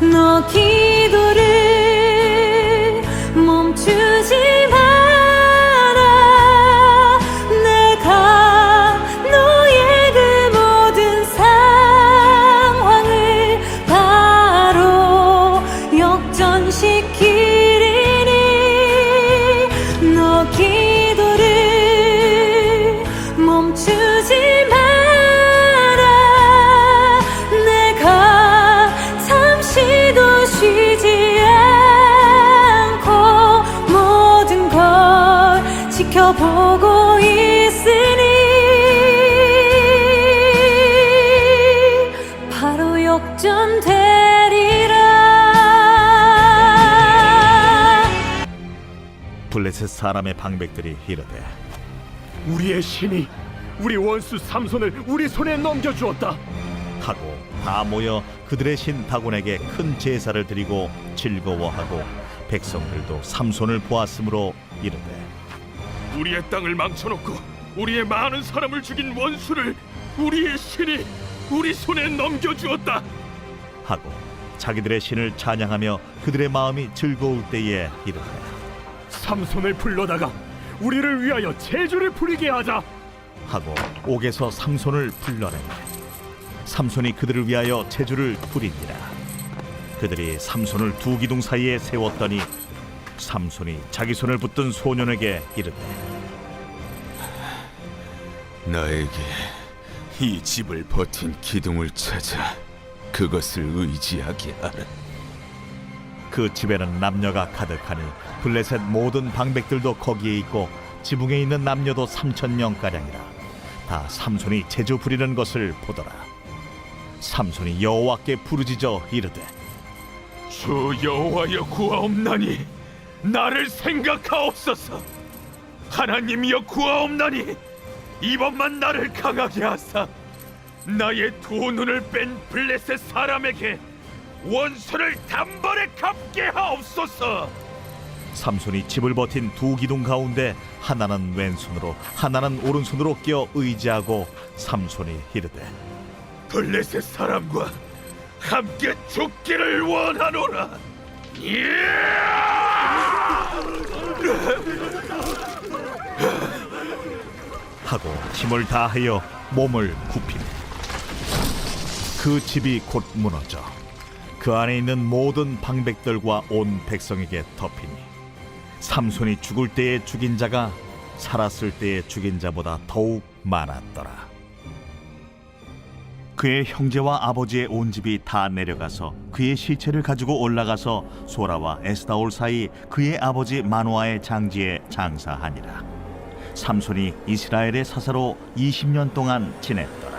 너기 블레셋 사람의 방백들이 이르되 우리의 신이 우리 원수 삼손을 우리 손에 넘겨주었다. 하고 다 모여 그들의 신 다곤에게 큰 제사를 드리고 즐거워하고 백성들도 삼손을 보았으므로 이르되 우리의 땅을 망쳐놓고 우리의 많은 사람을 죽인 원수를 우리의 신이 우리 손에 넘겨주었다. 하고 자기들의 신을 찬양하며 그들의 마음이 즐거울 때에 이르되 삼손을 불러다가 우리를 위하여 제주를 부리게 하자. 하고 옥에서 삼손을 불러내매 삼손이 그들을 위하여 제주를 부리니라 그들이 삼손을 두 기둥 사이에 세웠더니 삼손이 자기 손을 붙든 소년에게 이르되 나에게 이 집을 버틴 기둥을 찾아 그것을 의지하게 하라. 그 집에는 남녀가 가득하니 블레셋 모든 방백들도 거기에 있고 지붕에 있는 남녀도 삼천 명 가량이라 다 삼손이 제주 부리는 것을 보더라 삼손이 여호와께 부르짖어 이르되 주 여호와여 구하옵나니 나를 생각하옵소서. 하나님이여 구하옵나니 이번만 나를 강하게 하사 나의 두 눈을 뺀 블레셋 사람에게 원수를 단번에 갚게 하옵소서. 삼손이 집을 버틴 두 기둥 가운데 하나는 왼손으로 하나는 오른손으로 끼어 의지하고 삼손이 이르되 블레셋 사람과 함께 죽기를 원하노라. 하고 힘을 다하여 몸을 굽히매 그 집이 곧 무너져 그 안에 있는 모든 방백들과 온 백성에게 덮이니 삼손이 죽을 때에 죽인 자가 살았을 때에 죽인 자보다 더욱 많았더라 그의 형제와 아버지의 온 집이 다 내려가서 그의 시체를 가지고 올라가서 소라와 에스다올 사이 그의 아버지 마노아의 장지에 장사하니라 삼손이 이스라엘의 사사로 20년 동안 지냈더라.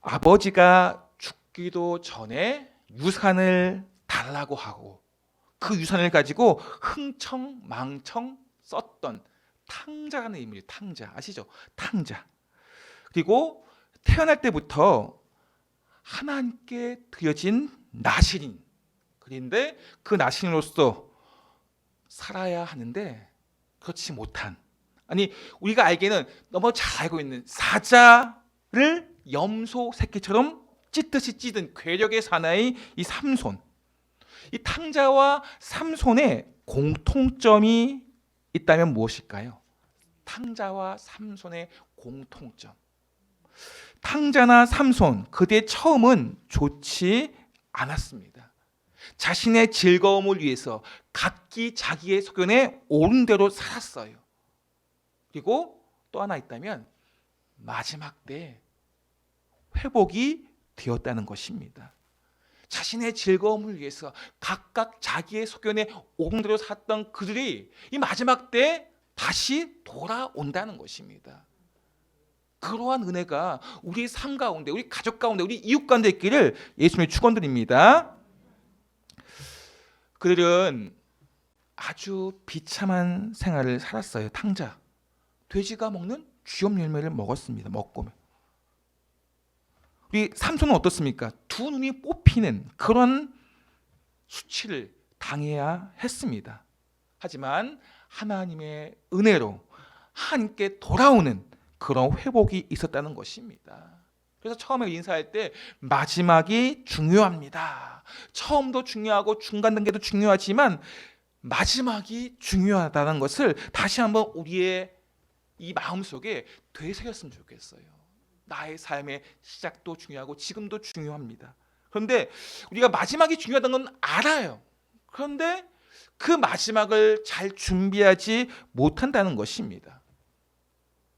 아버지가 죽기도 전에 유산을 달라고 하고 그 유산을 가지고 흥청 망청 썼던 탕자라는 의미예요. 탕자 아시죠? 탕자. 그리고 태어날 때부터 하나님께 드려진 나신인. 그런데 그 나신으로서 살아야 하는데 그렇지 못한 아니 우리가 알기에는 너무 잘 알고 있는 사자를 염소 새끼처럼 찢듯이 찢은 괴력의 사나이 이 삼손 이 탕자와 삼손의 공통점이 있다면 무엇일까요? 탕자와 삼손의 공통점 탕자나 삼손 그들의 처음은 좋지 않았습니다. 자신의 즐거움을 위해서 각기 자기의 소견에 옳은 대로 살았어요. 그리고 또 하나 있다면 마지막 때 회복이 되었다는 것입니다. 자신의 즐거움을 위해서 각각 자기의 소견에 옳은 대로 살았던 그들이 이 마지막 때 다시 돌아온다는 것입니다. 그러한 은혜가 우리 삶 가운데, 우리 가족 가운데, 우리 이웃 가운데 있기를 예수님의 축원드립니다. 그들은 아주 비참한 생활을 살았어요. 탕자. 돼지가 먹는 쥐염 열매를 먹었습니다. 먹고. 우리 삼손은 어떻습니까? 두 눈이 뽑히는 그런 수치를 당해야 했습니다. 하지만 하나님의 은혜로 하나님께 돌아오는 그런 회복이 있었다는 것입니다. 그래서 처음에 인사할 때 마지막이 중요합니다. 처음도 중요하고 중간 단계도 중요하지만 마지막이 중요하다는 것을 다시 한번 우리의 이 마음 속에 되새겼으면 좋겠어요. 나의 삶의 시작도 중요하고 지금도 중요합니다. 그런데 우리가 마지막이 중요하다는 건 알아요. 그런데 그 마지막을 잘 준비하지 못한다는 것입니다.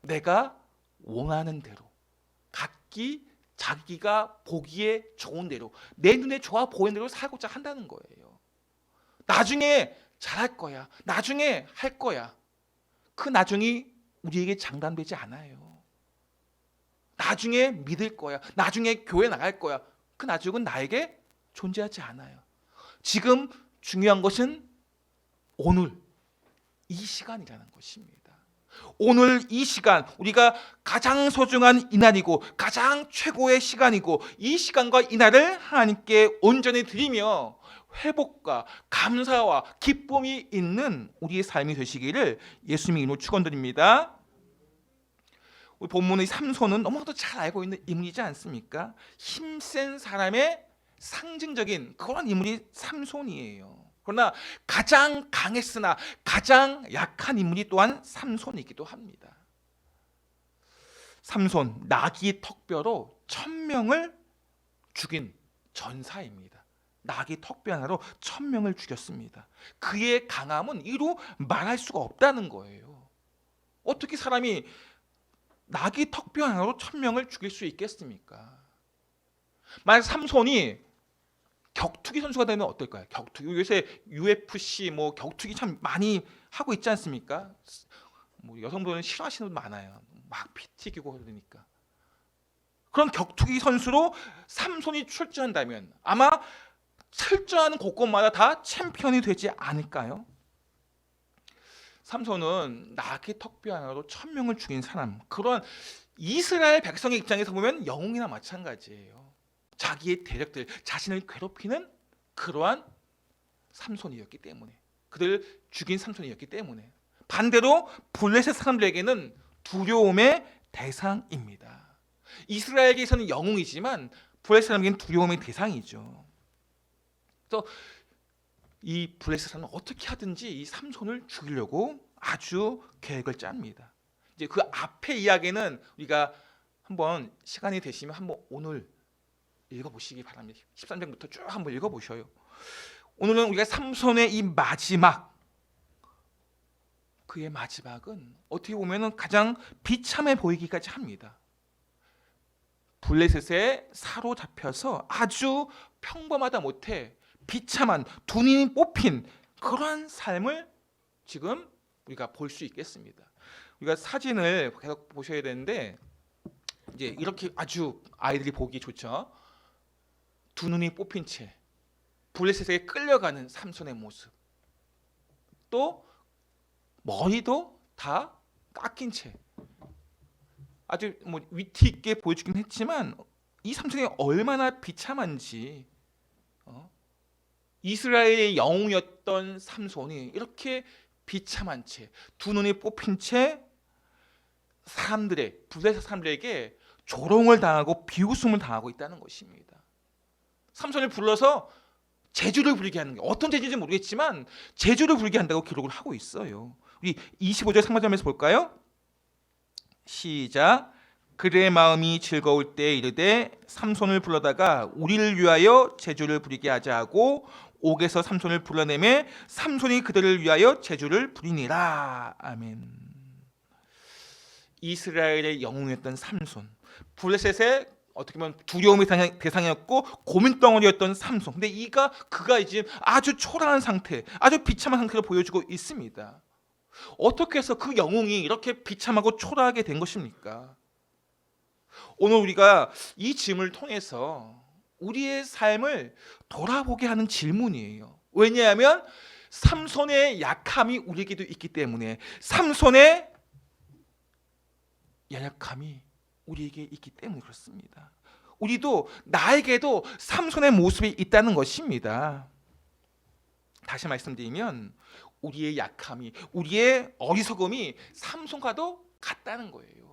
내가 원하는 대로 각기 자기가 보기에 좋은 대로 내 눈에 좋아 보이는 대로 살고자 한다는 거예요. 나중에 잘할 거야. 나중에 할 거야. 그 나중이 우리에게 장담되지 않아요. 나중에 믿을 거야. 나중에 교회 나갈 거야. 그 나중은 나에게 존재하지 않아요. 지금 중요한 것은 오늘 이 시간이라는 것입니다. 오늘 이 시간 우리가 가장 소중한 이날이고 가장 최고의 시간이고 이 시간과 이날을 하나님께 온전히 드리며 회복과 감사와 기쁨이 있는 우리의 삶이 되시기를 예수님의 이름으로 축원드립니다. 우리 본문의 삼손은 너무나도 잘 알고 있는 인물이지 않습니까? 힘센 사람의 상징적인 그런 인물이 삼손이에요. 그러나 가장 강했으나 가장 약한 인물이 또한 삼손이기도 합니다. 삼손 나귀 턱뼈로 천 명을 죽인 전사입니다. 나귀 턱뼈 하나로 천 명을 죽였습니다. 그의 강함은 이루 말할 수가 없다는 거예요. 어떻게 사람이 나귀 턱뼈 하나로 천 명을 죽일 수 있겠습니까? 만약 삼손이 격투기 선수가 되면 어떨까요? 격투기 요새 UFC 뭐 격투기 참 많이 하고 있지 않습니까? 뭐 여성분은 싫어하시는 분 많아요. 막피 튀기고 그러니까. 그런 격투기 선수로 삼손이 출전한다면 아마 출전하는 곳곳마다 다 챔피언이 되지 않을까요? 삼손은 나귀 턱뼈 하나로 천 명을 죽인 사람. 그런 이스라엘 백성의 입장에서 보면 영웅이나 마찬가지예요. 자기의 대적들, 자신을 괴롭히는 그러한 삼손이었기 때문에 그들을 죽인 삼손이었기 때문에 반대로 블레셋 사람들에게는 두려움의 대상입니다. 이스라엘에게서는 영웅이지만 블레셋 사람에게는 두려움의 대상이죠. 그래서 이 블레셋 사람은 어떻게 하든지 이 삼손을 죽이려고 아주 계획을 짭니다. 이제 그 앞의 이야기는 우리가 한번 시간이 되시면 한번 오늘 읽어보시기 바랍니다. 13장부터 쭉 한번 읽어보셔요. 오늘은 우리가 삼손의 이 마지막 그의 마지막은 어떻게 보면 가장 비참해 보이기까지 합니다. 블레셋에 사로잡혀서 아주 평범하다 못해 비참한 두 눈이 뽑힌 그러한 삶을 지금 우리가 볼 수 있겠습니다. 우리가 사진을 계속 보셔야 되는데 이제 이렇게 아주 아이들이 보기 좋죠. 두 눈이 뽑힌 채 블레셋에게 끌려가는 삼손의 모습. 또 머리도 다 깎인 채 아주 뭐 위트 있게 보여주긴 했지만 이 삼손이 얼마나 비참한지 어? 이스라엘의 영웅이었던 삼손이 이렇게 비참한 채 두 눈이 뽑힌 채 사람들의 블레셋 사람들에게 조롱을 당하고 비웃음을 당하고 있다는 것입니다. 삼손을 불러서 제주를 부리게 하는 게 어떤 제주인지 모르겠지만 제주를 부리게 한다고 기록을 하고 있어요. 우리 25절 상반절에서 볼까요? 시작. 그의 마음이 즐거울 때 이르되 삼손을 불러다가 우리를 위하여 제주를 부리게 하자 하고 옥에서 삼손을 불러내매 삼손이 그들을 위하여 제주를 부리니라. 아멘. 이스라엘의 영웅이었던 삼손. 블레셋의 어떻게 보면 두려움의 대상- 대상이었고 고민 덩어리였던 삼손. 근데 이가 그가 이제 아주 초라한 상태, 아주 비참한 상태를 보여주고 있습니다. 어떻게 해서 그 영웅이 이렇게 비참하고 초라하게 된 것입니까? 오늘 우리가 이 질문을 통해서 우리의 삶을 돌아보게 하는 질문이에요. 왜냐하면 삼손의 약함이 우리에게도 있기 때문에 삼손의 연약함이 우리에게 있기 때문에 그렇습니다. 우리도 나에게도 삼손의 모습이 있다는 것입니다. 다시 말씀드리면 우리의 약함이 우리의 어리석음이 삼손과도 같다는 거예요.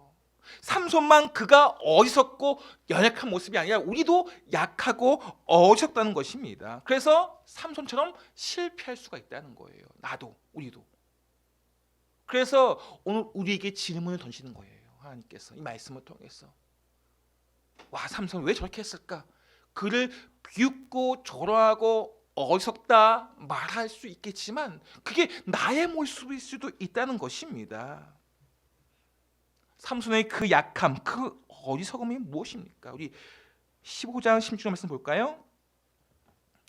삼손만 그가 어리석고 연약한 모습이 아니라 우리도 약하고 어리석다는 것입니다. 그래서 삼손처럼 실패할 수가 있다는 거예요. 나도 우리도. 그래서 오늘 우리에게 질문을 던지는 거예요. 하나님께서 이 말씀을 통해서 와 삼손 왜 저렇게 했을까? 그를 비웃고 조롱하고 어리석다 말할 수 있겠지만 그게 나의 모습일 수도 있다는 것입니다. 삼손의 그 약함, 그 어리석음이 무엇입니까? 우리 15장 16절 말씀 볼까요?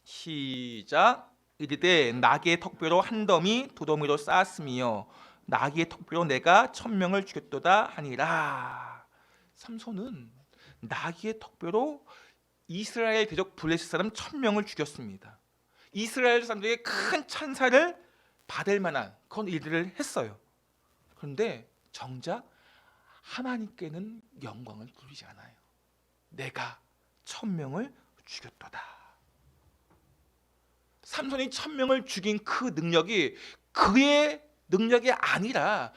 시작. 이르되 나귀의 턱뼈로 한 더미 두 더미로 쌓았으며 나귀의 턱뼈로 내가 천명을 죽였도다 하니라. 삼손은 나귀의 턱뼈로 이스라엘 대적 블레셋 사람 천명을 죽였습니다. 이스라엘 사람들에게 큰 찬사를 받을 만한 그런 일들을 했어요. 그런데 정작 하나님께는 영광을 돌리지 않아요. 내가 천명을 죽였도다. 삼손이 천명을 죽인 그 능력이 그의 능력이 아니라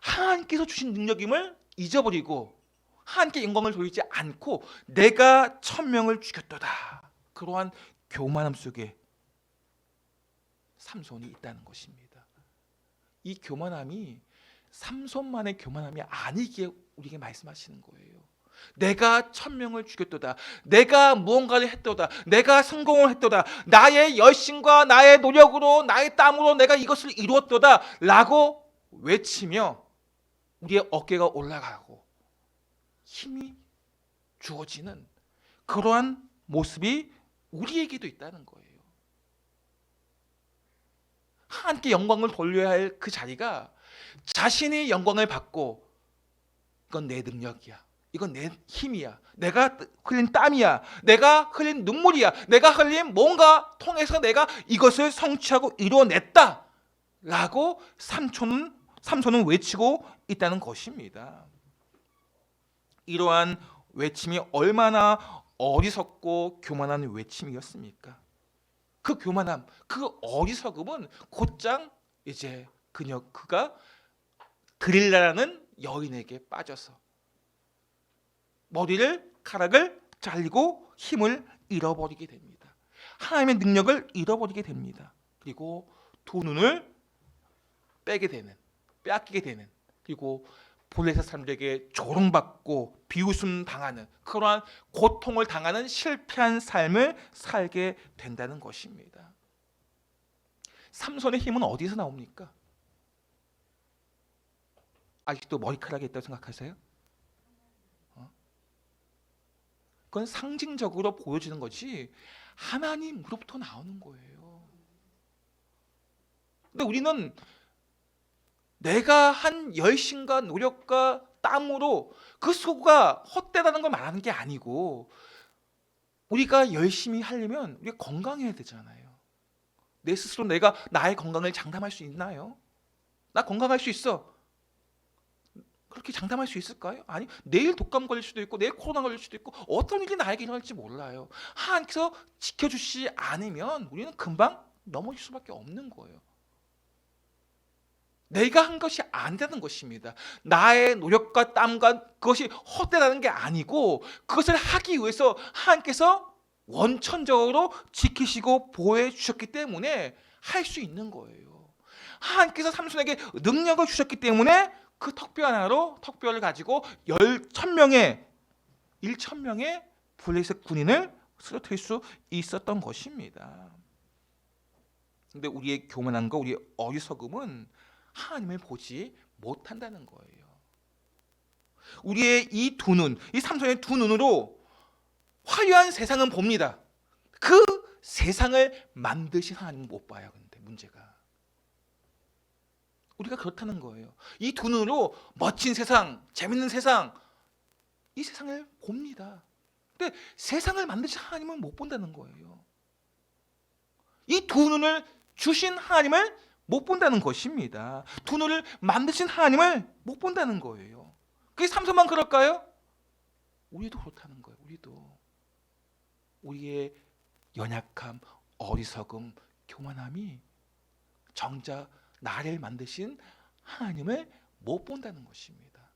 하나님께서 주신 능력임을 잊어버리고 하나님께 영광을 돌리지 않고 내가 천명을 죽였도다. 그러한 교만함 속에 삼손이 있다는 것입니다. 이 교만함이 삼손만의 교만함이 아니기에 우리에게 말씀하시는 거예요. 내가 천명을 죽였도다. 내가 무언가를 했도다. 내가 성공을 했도다. 나의 열심과 나의 노력으로 나의 땀으로 내가 이것을 이루었도다. 라고 외치며 우리의 어깨가 올라가고 힘이 주어지는 그러한 모습이 우리에게도 있다는 거예요. 하나님께 영광을 돌려야 할 그 자리가 자신이 영광을 받고 이건 내 능력이야. 이건 내 힘이야. 내가 흘린 땀이야. 내가 흘린 눈물이야. 내가 흘린 뭔가 통해서 내가 이것을 성취하고 이루어냈다. 라고 삼촌은 삼손은 외치고 있다는 것입니다. 이러한 외침이 얼마나 어리석고 교만한 외침이었습니까? 그 교만함, 그 어리석음은 곧장 이제 그녀 그가 드릴라라는 여인에게 빠져서 머리를 카락을 잘리고 힘을 잃어버리게 됩니다. 하나님의 능력을 잃어버리게 됩니다. 그리고 두 눈을 빼게 되는, 빼앗기게 되는, 그리고 볼레셋 사람들에게 조롱받고 비웃음 당하는 그러한 고통을 당하는 실패한 삶을 살게 된다는 것입니다. 삼손의 힘은 어디서 나옵니까? 아직도 머리카락이 있다고 생각하세요? 어? 그건 상징적으로 보여지는 거지 하나님으로부터 나오는 거예요. 근데 우리는 내가 한 열심과 노력과 땀으로 그 소가 헛되다는 걸 말하는 게 아니고 우리가 열심히 하려면 우리가 건강해야 되잖아요. 내 스스로 내가 나의 건강을 장담할 수 있나요? 나 건강할 수 있어. 그렇게 장담할 수 있을까요? 아니 내일 독감 걸릴 수도 있고 내일 코로나 걸릴 수도 있고 어떤 일이 나에게 일어날지 몰라요. 하나님께서 지켜주시 않으면 우리는 금방 넘어질 수밖에 없는 거예요. 내가 한 것이 안 되는 것입니다. 나의 노력과 땀과 그것이 헛되다는 게 아니고 그것을 하기 위해서 하나님께서 원천적으로 지키시고 보호해 주셨기 때문에 할 수 있는 거예요. 하나님께서 삼손에게 능력을 주셨기 때문에 그 턱뼈 하나로 턱뼈를 가지고 열천 명의 일천 명의 블레셋 군인을 쓰러뜨릴 수 있었던 것입니다. 근데 우리의 교만한 거, 우리의 어리석음은 하나님을 보지 못한다는 거예요. 우리의 이 두 눈, 이 삼손의 두 눈으로 화려한 세상은 봅니다. 그 세상을 만드신 하나님은 못 봐요. 근데 문제가 우리가 그렇다는 거예요. 이 두 눈으로 멋진 세상, 재밌는 세상, 이 세상을 봅니다. 근데 세상을 만드신 하나님은 못 본다는 거예요. 이 두 눈을 주신 하나님을 못 본다는 것입니다. 두 눈을 만드신 하나님을 못 본다는 거예요. 그게 삼손만 그럴까요? 우리도 그렇다는 거예요. 우리도 우리의 연약함, 어리석음, 교만함이 정작 나를 만드신 하나님을 못 본다는 것입니다.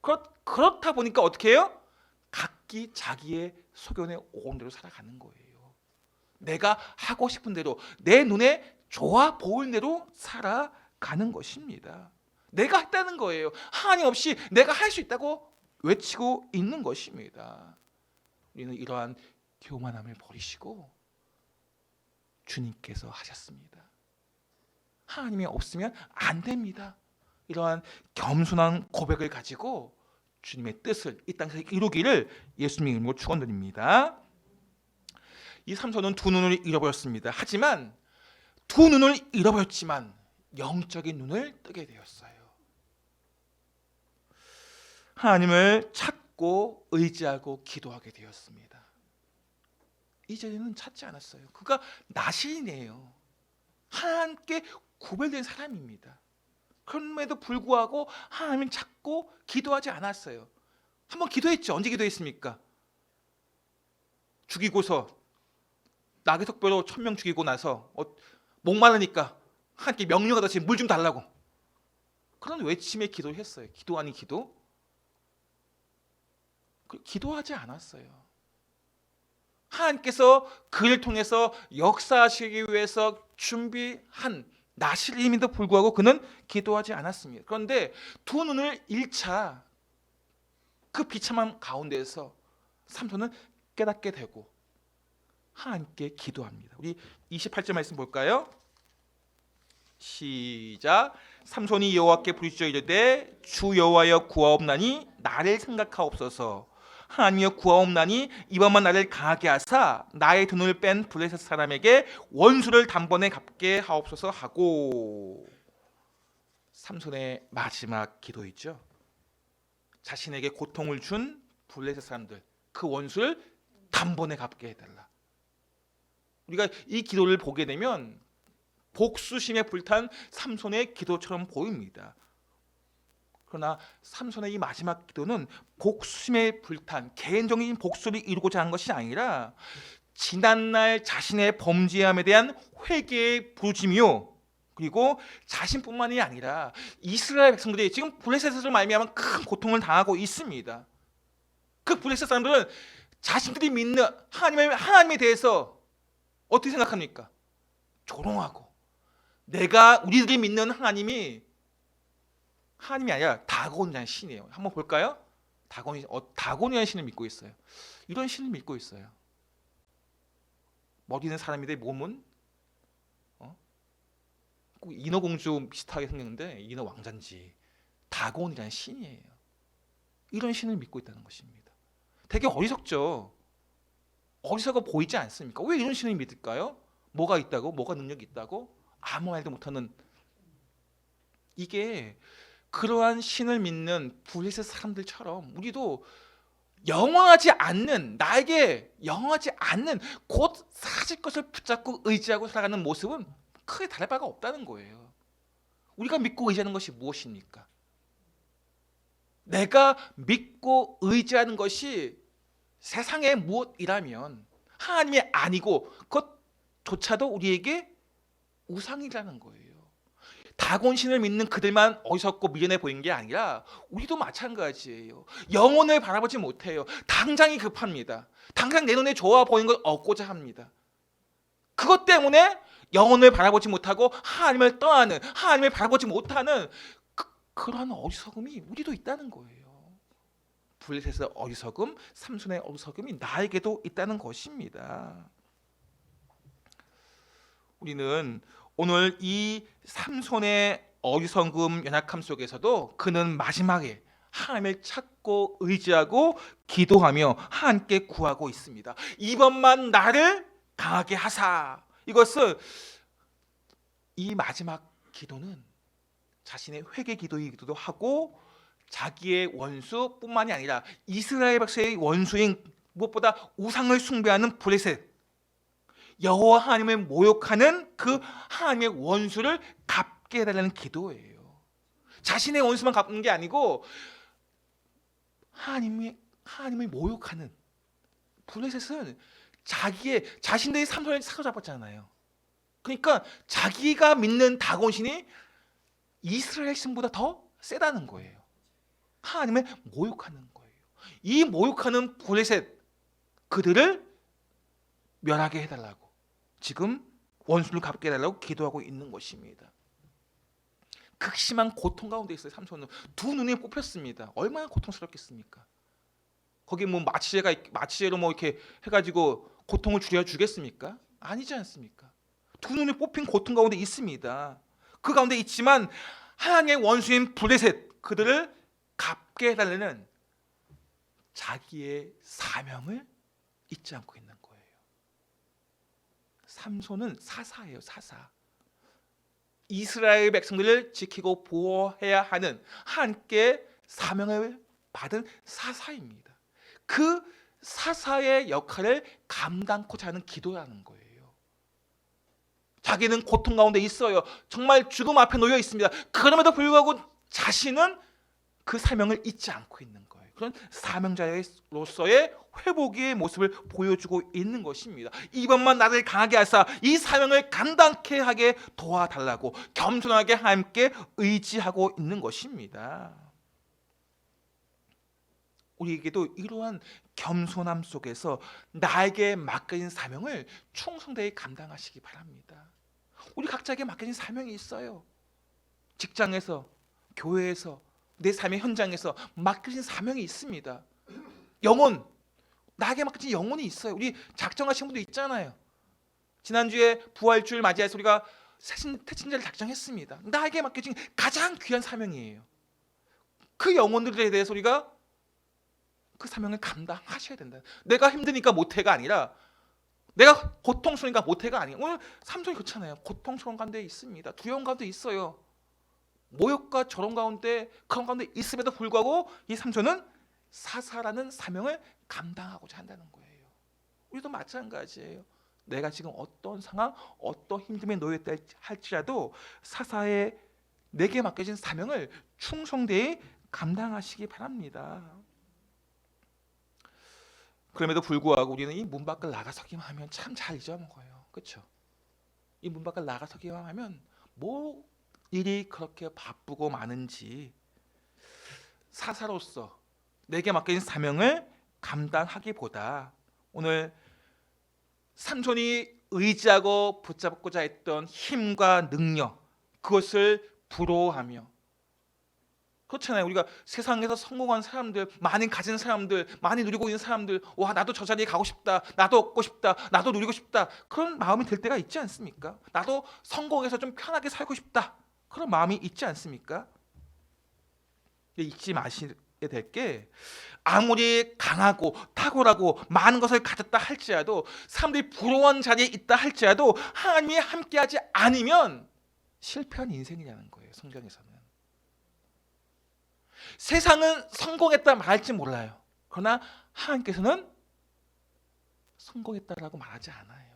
그렇, 그렇 다 보니까 어떻게 해요? 각기 자기의 소견에 오은 대로 살아가는 거예요. 내가 하고 싶은 대로 내 눈에 좋아 보일 대로 살아가는 것입니다. 내가 했다는 거예요. 하나님 없이 내가 할 수 있다고 외치고 있는 것입니다. 우리는 이러한 교만함을 버리시고 주님께서 하셨습니다. 하나님이 없으면 안 됩니다. 이러한 겸손한 고백을 가지고 주님의 뜻을 이 땅에서 이루기를 예수님의 이름으로 축원드립니다. 이 삼손은 두 눈을 잃어버렸습니다. 하지만 두 눈을 잃어버렸지만 영적인 눈을 뜨게 되었어요. 하나님을 찾고 의지하고 기도하게 되었습니다. 이전에는 찾지 않았어요. 그가 나신이에요. 하나님께 구별된 사람입니다. 그럼에도 불구하고 하나님을 찾고 기도하지 않았어요. 한번 기도했죠. 언제 기도했습니까? 죽이고서 나귀석배로 천명 죽이고 나서 어, 목마르니까 하나님께 명령하듯이 물 좀 달라고 그런 외침의 기도를 했어요. 기도 아닌 기도? 그 기도하지 않았어요. 하나님께서 그를 통해서 역사하시기 위해서 준비한 나실임에도 불구하고 그는 기도하지 않았습니다. 그런데 두 눈을 잃자 그 비참함 가운데에서 삼손은 깨닫게 되고 하나님께 기도합니다. 우리 28절 말씀 볼까요? 시작. 삼손이 여호와께 부르짖어 이르되 주 여호와여 구하옵나니 나를 생각하옵소서. 하나님여 구하옵나니 이번만 나를 강하게 하사 나의 돈을 뺀 블레셋 사람에게 원수를 단번에 갚게 하옵소서 하고 삼손의 마지막 기도이죠. 자신에게 고통을 준 블레셋 사람들 그 원수를 단번에 갚게 해달라. 우리가 이 기도를 보게 되면 복수심에 불탄 삼손의 기도처럼 보입니다. 그러나 삼손의 이 마지막 기도는 복수심에 불탄 개인적인 복수를 이루고자 한 것이 아니라 지난날 자신의 범죄함에 대한 회개의 부르짐이요. 그리고 자신뿐만이 아니라 이스라엘 백성들이 지금 블레셋을 말미암아 큰 고통을 당하고 있습니다. 그 블레셋 사람들은 자신들이 믿는 하나님의 하나님에 대해서 어떻게 생각합니까? 조롱하고 내가 우리들이 믿는 하나님이 하나님이 아니라 다곤이라는 신이에요. 한번 볼까요? 다곤이 어, 다곤이라는 신을 믿고 있어요. 이런 신을 믿고 있어요. 머리는 사람인데 몸은 어? 꼭 인어공주 비슷하게 생겼는데 인어 왕자인지 다곤이라는 신이에요. 이런 신을 믿고 있다는 것입니다. 되게 어리석죠. 어리석어 보이지 않습니까? 왜 이런 신을 믿을까요? 뭐가 있다고? 뭐가 능력이 있다고? 아무 말도 못하는 이게 그러한 신을 믿는 블레셋 사람들처럼 우리도 영원하지 않는 나에게 영원하지 않는 곧 사라질 것을 붙잡고 의지하고 살아가는 모습은 크게 다를 바가 없다는 거예요. 우리가 믿고 의지하는 것이 무엇입니까? 내가 믿고 의지하는 것이 세상의 무엇이라면 하나님이 아니고 그것조차도 우리에게 우상이라는 거예요. 다곤신을 믿는 그들만 어리석고 미련해 보이는 게 아니라 우리도 마찬가지예요. 영혼을 바라보지 못해요. 당장이 급합니다. 당장 내 눈에 좋아 보이는 걸 얻고자 합니다. 그것 때문에 영혼을 바라보지 못하고 하나님을 떠나는 하나님을 바라보지 못하는 그, 그러한 어리석음이 우리도 있다는 거예요. 블레셋의 어리석음, 삼손의 어리석음이 나에게도 있다는 것입니다. 우리는 오늘 이 삼손의 어리석음 연약함 속에서도 그는 마지막에 하나님을 찾고 의지하고 기도하며 하나님께 구하고 있습니다. 이번만 나를 강하게 하사. 이것은 이 마지막 기도는 자신의 회개 기도이기도 하고 자기의 원수뿐만이 아니라 이스라엘 백성의 원수인 무엇보다 우상을 숭배하는 블레셋 여호와 하나님을 모욕하는 그 하나님의 원수를 갚게 해달라는 기도예요. 자신의 원수만 갚는 게 아니고 하나님의 하나님을 모욕하는 블레셋은 자기의 자신들의 삼손을 사로잡았잖아요. 그러니까 자기가 믿는 다곤신이 이스라엘 신보다 더 세다는 거예요. 하나님을 모욕하는 거예요. 이 모욕하는 블레셋 그들을 멸하게 해달라고 지금 원수를 갚게 해달라고 기도하고 있는 것입니다. 극심한 고통 가운데 있어요. 삼손은 두 눈이 뽑혔습니다. 얼마나 고통스럽겠습니까? 거기 뭐 마취제가 있- 마취제로 뭐 이렇게 해가지고 고통을 줄여 주겠습니까? 아니지 않습니까? 두 눈이 뽑힌 고통 가운데 있습니다. 그 가운데 있지만 하나님의 원수인 블레셋 그들을 갚게 해달라는 자기의 사명을 잊지 않고 있는. 삼손은 사사예요, 사사. 이스라엘 백성들을 지키고 보호해야 하는 함께 사명을 받은 사사입니다. 그 사사의 역할을 감당코자 하는 기도라는 거예요. 자기는 고통 가운데 있어요. 정말 죽음 앞에 놓여 있습니다. 그럼에도 불구하고 자신은 그 사명을 잊지 않고 있는. 그런 사명자로서의 회복의 모습을 보여주고 있는 것입니다. 이번만 나를 강하게 하사 이 사명을 감당케 하게 도와달라고 겸손하게 함께 의지하고 있는 것입니다. 우리에게도 이러한 겸손함 속에서 나에게 맡겨진 사명을 충성되게 감당하시기 바랍니다. 우리 각자에게 맡겨진 사명이 있어요. 직장에서, 교회에서, 내 삶의 현장에서 맡겨진 사명이 있습니다. 영혼, 나에게 맡겨진 영혼이 있어요. 우리 작정하신 분도 있잖아요. 지난주에 부활주일 맞이해서 우리가 새신, 태친자를 작정했습니다. 나에게 맡겨진 가장 귀한 사명이에요. 그 영혼들에 대해서 우리가 그 사명을 감당하셔야 된다. 내가 힘드니까 못해가 아니라 내가 고통스러우니까 못해가 아니에요. 오늘 삼손이 그렇잖아요. 고통스러운 가운데 있습니다. 두려운 가운데 있어요. 모욕과 저런 가운데 그런 가운데 있음에도 불구하고 이 삼손은 사사라는 사명을 감당하고자 한다는 거예요. 우리도 마찬가지예요. 내가 지금 어떤 상황, 어떤 힘듦에 놓였다 할지라도 사사의 내게 맡겨진 사명을 충성되이 감당하시기 바랍니다. 그럼에도 불구하고 우리는 이 문 밖을 나가서기만 하면 참 잘 잊어먹어요. 그렇죠? 이 문 밖을 나가서기만 하면 뭐 일이 그렇게 바쁘고 많은지 사사로서 내게 맡겨진 사명을 감당하기보다 오늘 삼손이 의지하고 붙잡고자 했던 힘과 능력 그것을 부러워하며 그렇잖아요. 우리가 세상에서 성공한 사람들, 많이 가진 사람들, 많이 누리고 있는 사람들, 와 나도 저 자리에 가고 싶다, 나도 얻고 싶다, 나도 누리고 싶다 그런 마음이 들 때가 있지 않습니까? 나도 성공해서 좀 편하게 살고 싶다 그런 마음이 있지 않습니까? 잊지 마셔야 될게 아무리 강하고 탁월하고 많은 것을 가졌다 할지라도 사람들이 부러워한 자리에 있다 할지라도 하나님이 함께하지 않으면 실패한 인생이라는 거예요. 성경에서는. 세상은 성공했다 말할지 몰라요. 그러나 하나님께서는 성공했다라고 말하지 않아요.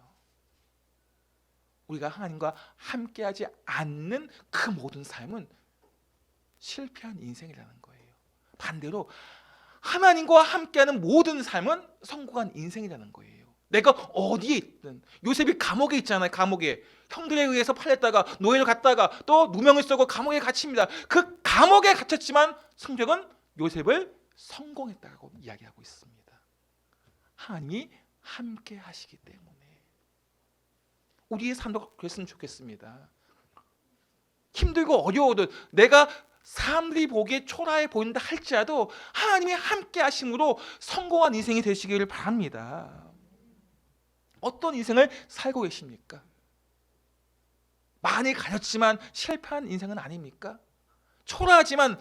우리가 하나님과 함께하지 않는 그 모든 삶은 실패한 인생이라는 거예요. 반대로 하나님과 함께하는 모든 삶은 성공한 인생이라는 거예요. 내가 어디에 있든 요셉이 감옥에 있잖아요. 감옥에 형들에 의해서 팔렸다가 노예로 갔다가 또 누명을 쓰고 감옥에 갇힙니다. 그 감옥에 갇혔지만 성경은 요셉을 성공했다고 이야기하고 있습니다. 하나님이 함께 하시기 때문에 우리의 삶도 그랬으면 좋겠습니다. 힘들고 어려워도 내가 사람들이 보기에 초라해 보인다 할지라도 하나님이 함께 하심으로 성공한 인생이 되시기를 바랍니다. 어떤 인생을 살고 계십니까? 많이 가졌지만 실패한 인생은 아닙니까? 초라하지만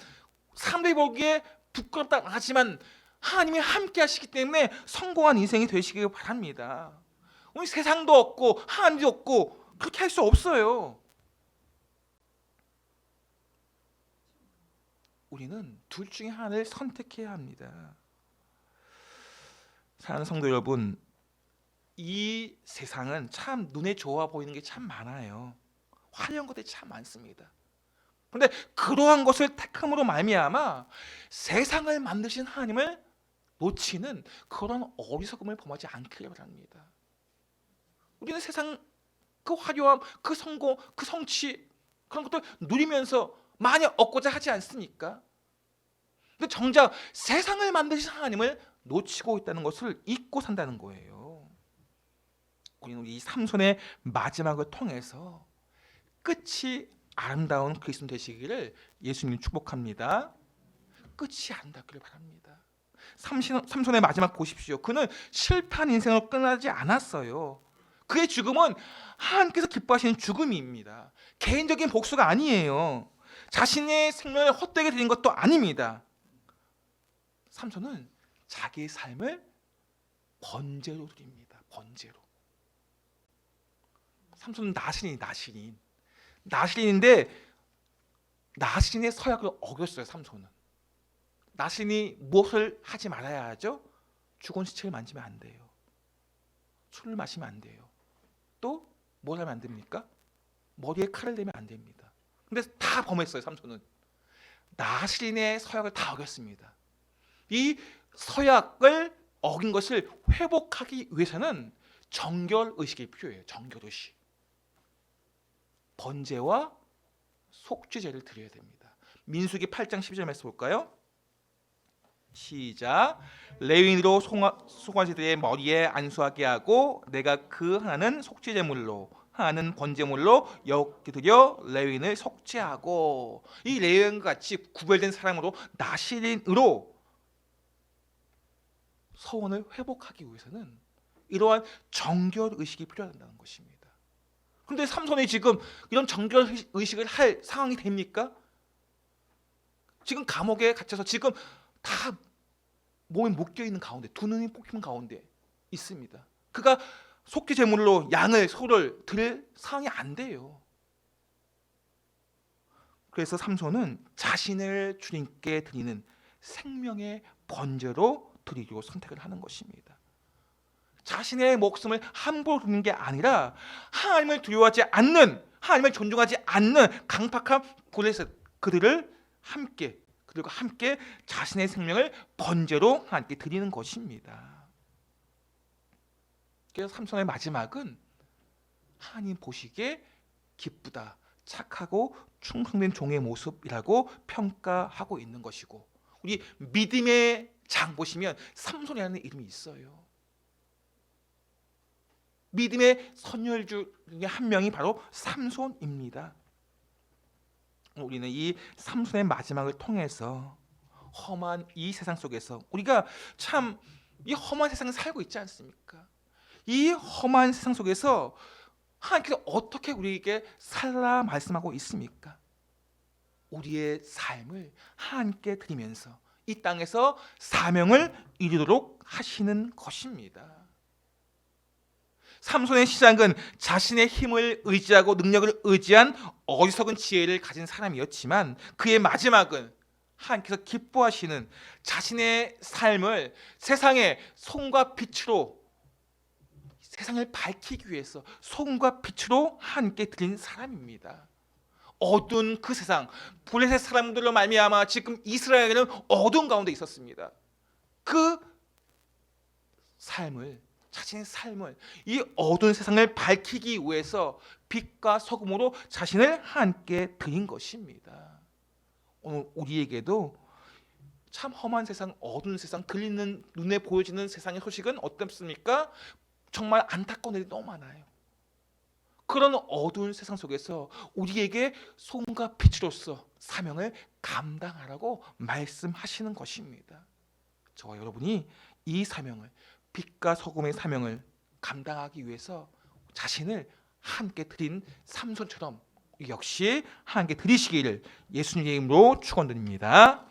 사람들이 보기에 부끄럽다 하지만 하나님이 함께 하시기 때문에 성공한 인생이 되시길 바랍니다. 우리 세상도 없고 하나님도 없고 그렇게 할 수 없어요. 우리는 둘 중에 하나를 선택해야 합니다. 사랑하는 성도 여러분, 이 세상은 참 눈에 좋아 보이는 게 참 많아요. 화려한 것들이 참 많습니다. 그런데 그러한 것을 택함으로 말미암아 세상을 만드신 하나님을 놓치는 그런 어리석음을 범하지 않기를 바랍니다. 우리는 세상 그 화려함, 그 성공, 그 성취 그런 것들 누리면서 많이 얻고자 하지 않습니까? 근데 정작 세상을 만드신 하나님을 놓치고 있다는 것을 잊고 산다는 거예요. 우리는 이 삼손의 마지막을 통해서 끝이 아름다운 그리스도 되시기를 예수님 축복합니다. 끝이 아름답기를 바랍니다. 삼신, 삼손의 마지막 보십시오. 그는 실패한 인생으로 끝나지 않았어요. 그의 죽음은 하나님께서 기뻐하시는 죽음입니다. 개인적인 복수가 아니에요. 자신의 생명을 헛되게 드린 것도 아닙니다. 삼손은 자기의 삶을 번제로 드립니다. 번제로. 삼손은 나신이 나신인. 나신인데 나신의 서약을 어겼어요. 삼손은. 나신이 무엇을 하지 말아야 하죠? 죽은 시체를 만지면 안 돼요. 술을 마시면 안 돼요. 또 뭘 하면 안 됩니까? 머리에 칼을 대면 안 됩니다. 근데 다 범했어요. 삼손은. 나신의 서약을 다 어겼습니다. 이 서약을 어긴 것을 회복하기 위해서는 정결 의식이 필요해요. 정결 의식. 번제와 속죄제를 드려야 됩니다. 민수기 8장 12절 말씀 볼까요? 시작. 레위인으로 소관시들의 머리에 안수하게 하고 내가 그 하나는 속죄제물로 하나는 번제물로 드려 레위인을 속죄하고 이 레위인과 같이 구별된 사람으로 나시린으로 서원을 회복하기 위해서는 이러한 정결 의식이 필요하다는 것입니다. 그런데 삼손이 지금 이런 정결 의식을 할 상황이 됩니까? 지금 감옥에 갇혀서 지금 다 몸에 묶여 있는 가운데 두 눈이 뽑히는 가운데 있습니다. 그가 속죄 제물로 양을 소를 드릴 상황이 안 돼요. 그래서 삼손은 자신을 주님께 드리는 생명의 번제로 드리기로 선택을 하는 것입니다. 자신의 목숨을 함부로 드리는 게 아니라 하나님을 두려워하지 않는 하나님을 존중하지 않는 강팍한 블레셋 그들을 함께 그들과 함께 자신의 생명을 번제로 하나님께 드리는 것입니다. 그래서 삼손의 마지막은 하나님 보시기에 기쁘다, 착하고 충성된 종의 모습이라고 평가하고 있는 것이고 우리 믿음의 장 보시면 삼손이라는 이름이 있어요. 믿음의 선열주 중에 한 명이 바로 삼손입니다. 우리는 이 삼손의 마지막을 통해서 험한 이 세상 속에서 우리가 참 이 험한 세상에 살고 있지 않습니까? 이 험한 세상 속에서 하나님께서 어떻게 우리에게 살라 말씀하고 있습니까? 우리의 삶을 하나님께 드리면서 이 땅에서 사명을 이루도록 하시는 것입니다. 삼손의 시작은 자신의 힘을 의지하고 능력을 의지한 어리석은 지혜를 가진 사람이었지만 그의 마지막은 하나님께서 기뻐하시는 자신의 삶을 세상의 손과 빛으로 세상을 밝히기 위해서 손과 빛으로 하나님께 드린 사람입니다. 어두운 그 세상, 블레셋 사람들로 말미암아 지금 이스라엘은 어두운 가운데 있었습니다. 그 삶을 자신의 삶을 이 어두운 세상을 밝히기 위해서 빛과 소금으로 자신을 하나님께 드린 것입니다. 오늘 우리에게도 참 험한 세상, 어두운 세상, 들리는 눈에 보여지는 세상의 소식은 어떻습니까? 정말 안타까운 일이 너무 많아요. 그런 어두운 세상 속에서 우리에게 손과 빛으로서 사명을 감당하라고 말씀하시는 것입니다. 저와 여러분이 이 사명을 빛과 소금의 사명을 감당하기 위해서 자신을 함께 드린 삼손처럼 역시 하나님께 드리시기를 예수님의 이름으로 축원드립니다.